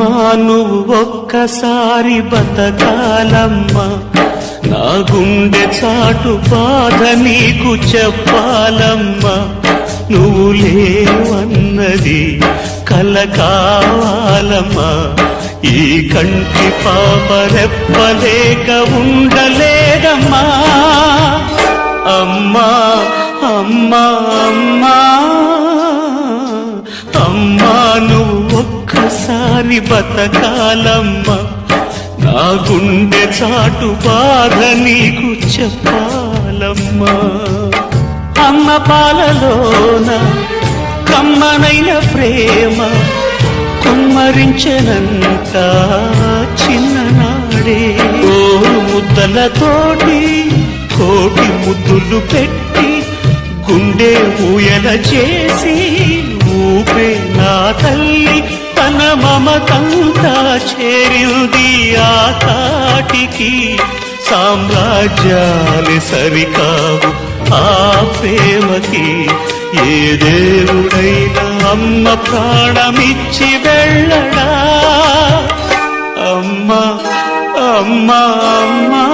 అమ్మా నువ్వు ఒక్కసారి బతకాలమ్మా. నా గుండె చాటు బాధ నీకు చెప్పాలమ్మా. నువ్వు లేవన్నది కల కావాలమ్మా. ఈ కంటి పాప రెప్పలేక ఉండలేదమ్మా. అమ్మా అమ్మా అమ్మా అమ్మా. ఒక్కసారి బతకాలమ్మ. నా గుండె చాటు బాధ నీకు చెప్పాలమ్మా. అమ్మ పాలలోన కమ్మనైన ప్రేమ కుమ్మరించనంత చిన్ననాడే. ఓ ముద్దలతోటి కోటి ముద్దులు పెట్టి గుండె ఊయల చేసి ఊపే నా తల్లి. మమకంతా చేరింది ఆ తాటికి. సామ్రాజ్యాలు సరికావు ఆ ప్రేమకి. ఏ దేవుడైనా అమ్మ ప్రాణమిచ్చి వెళ్ళడా? అమ్మ అమ్మ అమ్మా.